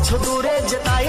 पाछ दूरे जताई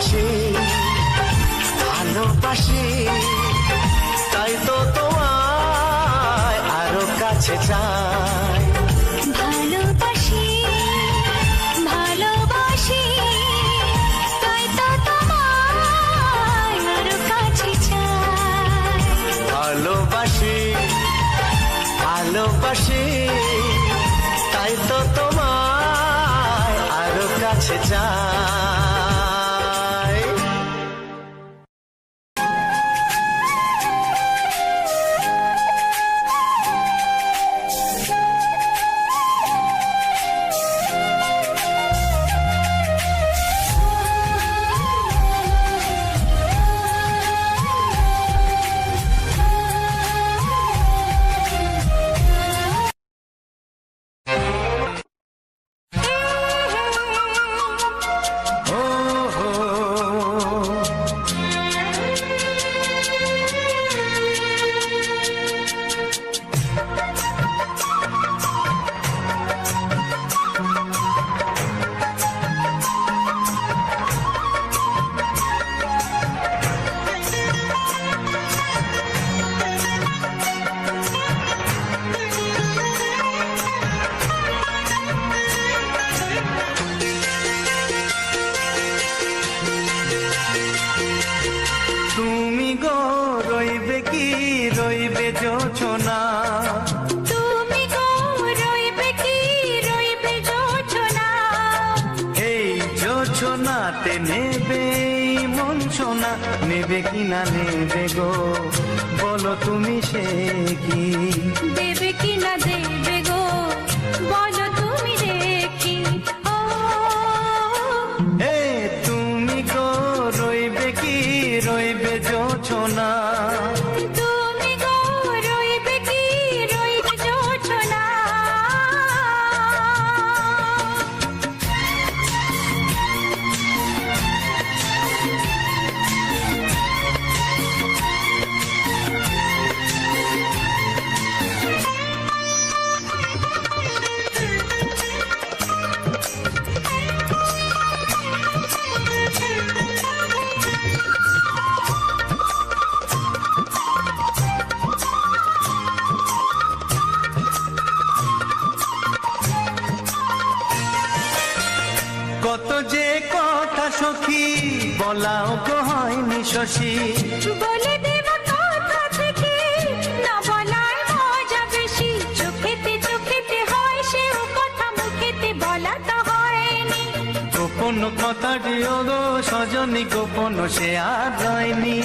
পাশে ভালোবাসি তাই তো তোমায় আরও কাছে চাই। ভালোবাসি ভালোবাসি তাই তো তোমায় আরও কাছে তাই তো তোমায় আরও কাছে চাই। নেবে, মন সোনা নেবে কি না নেবে গো? বলো তুমি সে কি? দেবে কি না দেবে গো? বলো সখী বলাও গো হয়নি শশী। বলে দেব কথা থেকে না বলার মজা বেশি। চোখেতে চোখেতে হয় সেও কথা মুখেতে বলা তো হয়নি। গোপন কথা দিও গো সজনী গোপন সে আর রয়নি।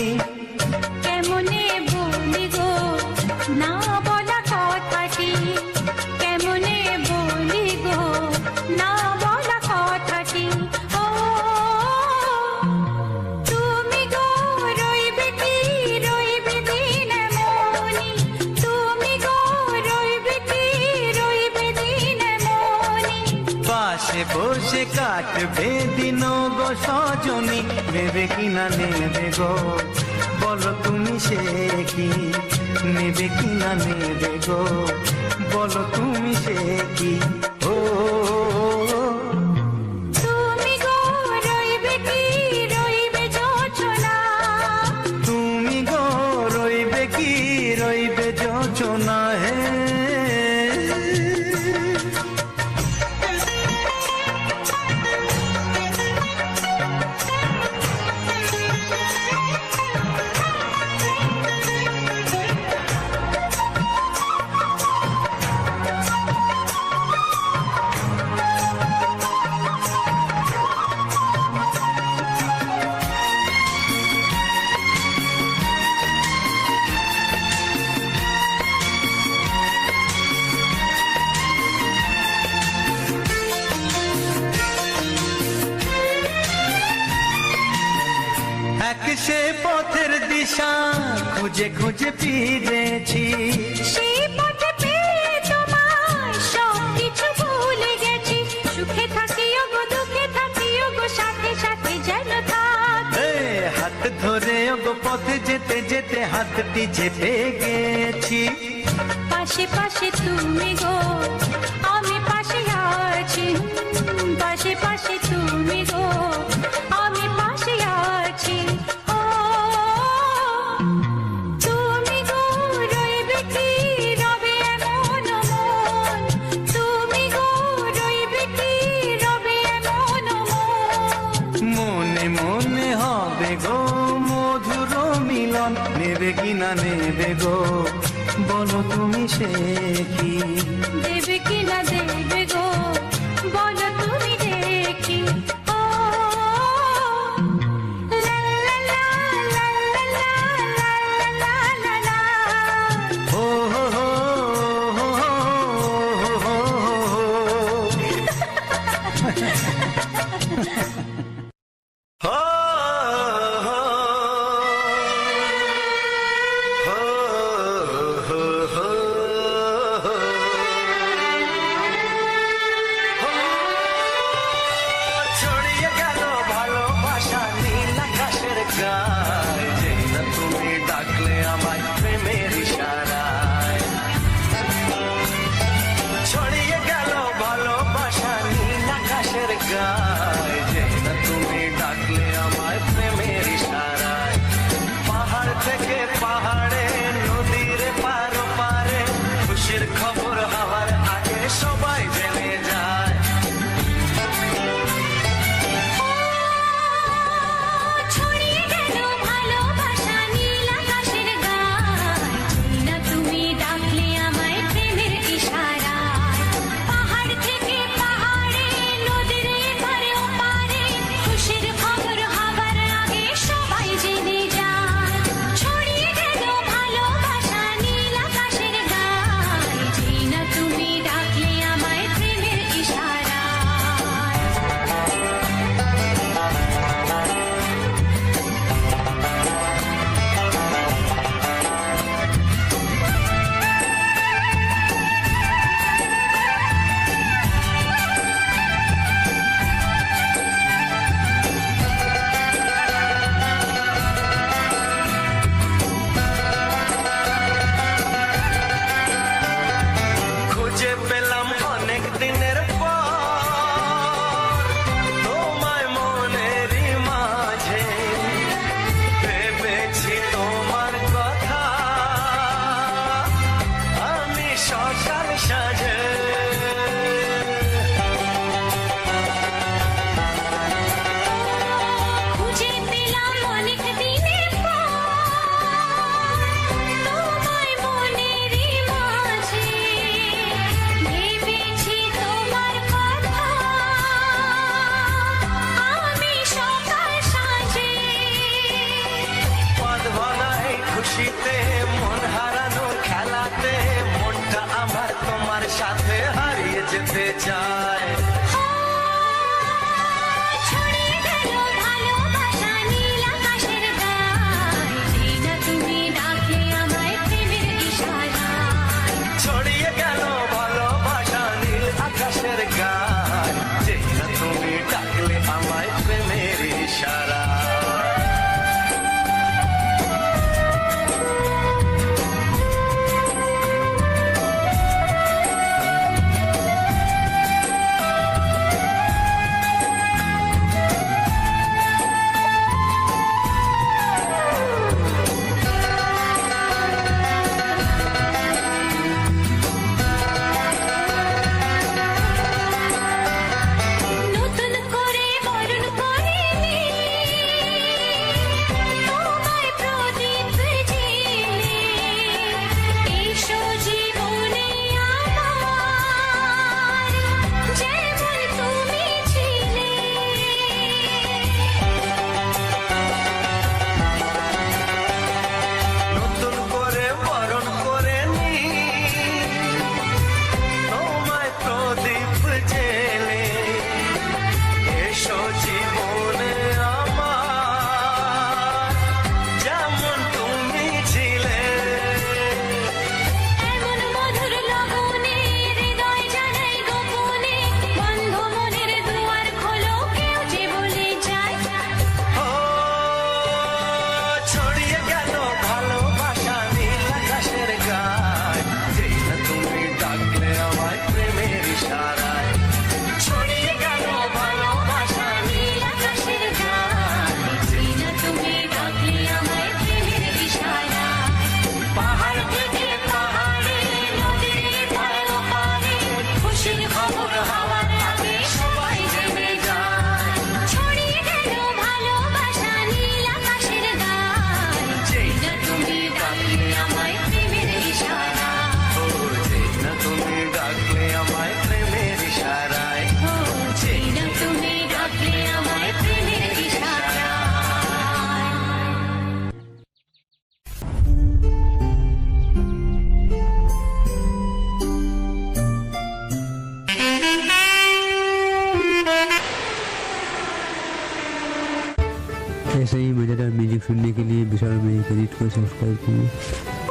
বসে কাটবে দিন গো সজনী কি না নেবে গো? বলো তুমি সে কি, নেবে কি না নেবে গো? বলো তুমি সে কি? খুঁজে খুঁজে ফিরেছি সেই পথে পেয়ে তোমায় সব কিছু ভুলে গেছি। সুখে থাকিও গো দুঃখে থাকিও গো সাথে সাথে যেন হাত ধরে গো পথে যেতে যেতে হাতটি চেপে গেছি। পাশে পাশে তুমি গো থেকে যায়। ছড়িয়ে গেল ভালোবাসা নীল আকাশের গায় Mm-hmm.